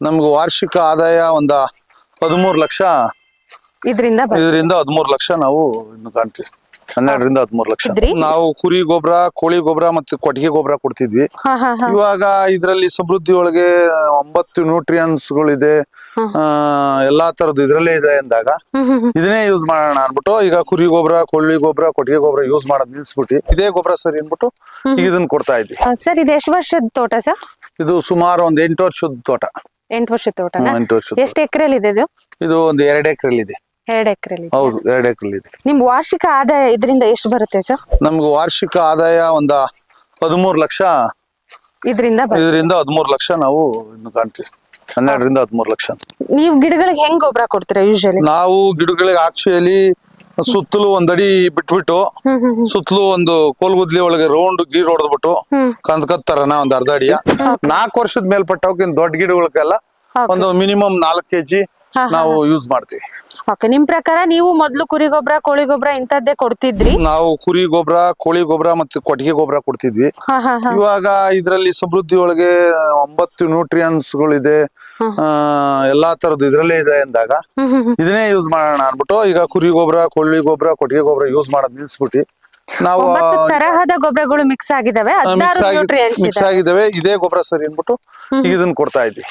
ನಮ್ಗೆ ವಾರ್ಷಿಕ ಆದಾಯ ಒಂದ ಹದಿಮೂರು ಲಕ್ಷ. ಇದರಿಂದ ಇದರಿಂದ ಹದಿಮೂರು ಲಕ್ಷ ನಾವು ಇನ್ನು ಕಾಣ್ತೀವಿ. ಹನ್ನೆರಡರಿಂದ ಹದಿಮೂರು ಲಕ್ಷ. ಇದ್ರಿ? ನಾವು ಕುರಿ ಗೊಬ್ಬರ ಕೋಳಿ ಗೊಬ್ಬರ ಮತ್ತೆ ಕೊಟ್ಟಿಗೆ ಗೊಬ್ಬರ ಕೊಡ್ತಿದ್ವಿ. ಹಾ ಹಾ ಹಾ. ಇವಾಗ ಇದರಲ್ಲಿ ಸಮೃದ್ಧಿ ಒಳಗೆ ಒಂಬತ್ತು ನ್ಯೂಟ್ರಿಯನ್ಸ್ ಗಳಿದೆ ಆ, ಎಲ್ಲಾ ತರದ್ದು ಇದ್ರಲ್ಲೇ ಇದೆ ಅಂದಾಗ ಹ್ಮ್ ಹ್ಮ್ ಹ್ಮ್. ಇದನ್ನೇ ಯೂಸ್ ಮಾಡೋಣ ಅನ್ಬಿಟ್ಟು ಈಗ ಕುರಿ ಗೊಬ್ಬರ ಕೋಳಿ ಗೊಬ್ಬರ ಕೊಟ್ಟಿಗೆ ಗೊಬ್ಬರ ಯೂಸ್ ಮಾಡೋದ್ ನಿಲ್ಸ್ಬಿಟ್ಟು ಇದೇ ಗೊಬ್ಬರ ಸರಿ ಅನ್ಬಿಟ್ಟು ಈಗ ಇದನ್ನ ಕೊಡ್ತಾ ಇದ್ವಿ. ಸರ್ ಇದು ಎಷ್ಟು ವರ್ಷದ ತೋಟ ಸರ್? ಇದು ಸುಮಾರು ಒಂದ್ ಎಂಟು ವರ್ಷದ ತೋಟ. ಎಂಟು ವರ್ಷ ತೋಟ ಹ್ಮ್, ಎಂಟು ವರ್ಷದ ಎಷ್ಟು ಎಕರೆಲಿ ಇದೆ ಇದು ಇದು ಒಂದು ಎರಡು ಎಕರೆಲಿ ಇದೆ ಎರಡು ಎಕರೆಲಿ ಹೌದು ಎರಡು ಎಕರೆಲಿ ಇದೆ ನಿಮ್ ವಾರ್ಷಿಕ ಆದಾಯ ಇದರಿಂದ ಎಷ್ಟು ಬರುತ್ತೆ ಸರ್? ನಮ್ಗೆ ವಾರ್ಷಿಕ ಆದಾಯ ಒಂದ ಹದಿಮೂರು ಲಕ್ಷ. ಇದರಿಂದ ಇದರಿಂದ ಹದಿಮೂರು ಲಕ್ಷ ನಾವು ಇನ್ನು ಕಾಣ್ತೀವಿ. ಹನ್ನೆರಡರಿಂದ ಹದಿಮೂರು ಲಕ್ಷ. ನೀವು ಗಿಡಗಳಿಗೆ ಹೆಂಗ್ ಗೊಬ್ಬರ ಕೊಡ್ತೀರಾ ಯೂಶಲಿ ನಾವು ಗಿಡಗಳಿಗೆ ಆಕ್ಷಿಯಲ್ಲಿ ಸುತ್ತಲೂ ಒಂದಡಿ ಬಿಟ್ಬಿಟ್ಟು ಸುತ್ತಲೂ ಒಂದು ಕೋಲ್ಗುದ್ಲಿ ಒಳಗೆ ರೌಂಡ್ ಗೀಡ್ ಹೊಡೆದ್ಬಿಟ್ಟು. ಕಂದ್ಕತ್ತರನ ಒಂದ್ ಅರ್ಧ ಅಡಿಯ. ನಾಲ್ಕು ವರ್ಷದ ಮೇಲ್ಪಟ್ಟವಕ್ಕಿಂತ ದೊಡ್ಡ ಗಿಡಗಳಿಗೆಲ್ಲ ಒಂದು ಮಿನಿಮಮ್ ನಾಲ್ಕು ಕೆಜಿ ನಾವು ಯೂಸ್ ಮಾಡ್ತೀವಿ. ಓಕೆ ನಿಮ್ ಪ್ರಕಾರ ನೀವು ಮೊದ್ಲು ಕುರಿ ಗೊಬ್ಬರ ಕೋಳಿ ಗೊಬ್ಬರ ಇಂಥದ್ದೇ ಕೊಡ್ತಿದ್ರಿ? ನಾವು ಕುರಿ ಗೊಬ್ಬರ ಕೋಳಿ ಗೊಬ್ಬರ ಮತ್ತೆ ಕೊಟ್ಟಿಗೆ ಗೊಬ್ಬರ ಕೊಡ್ತಿದ್ವಿ. ಇವಾಗ ಇದರಲ್ಲಿ ಸಮೃದ್ಧಿ ಒಳಗೆ ಒಂಬತ್ತು ನ್ಯೂಟ್ರಿಯನ್ಸ್ ಗಳಿದೆ ಎಲ್ಲಾ ತರದ್ದು ಇದ್ರಲ್ಲೇ ಇದೆ ಅಂದಾಗ. ಇದನ್ನೇ ಯೂಸ್ ಮಾಡೋಣ ಅನ್ಬಿಟ್ಟು ಈಗ ಕುರಿ ಗೊಬ್ಬರ ಕೋಳಿ ಗೊಬ್ಬರ ಕೊಟ್ಟಿಗೆ ಗೊಬ್ಬರ ಯೂಸ್ ಮಾಡೋದ್ ನಿಲ್ಸ್ಬಿಟ್ಟು ನಾವು ತರಹದ ಗೊಬ್ಬರಗಳು ಮಿಕ್ಸ್ ಆಗಿದಾವೆ? ಮಿಕ್ಸ್ ಆಗಿದಾವೆ. ಇದೇ ಗೊಬ್ಬರ ಸರಿ ಅನ್ಬಿಟ್ಟು ಈಗ ಇದನ್ನ ಕೊಡ್ತಾ ಇದ್ವಿ.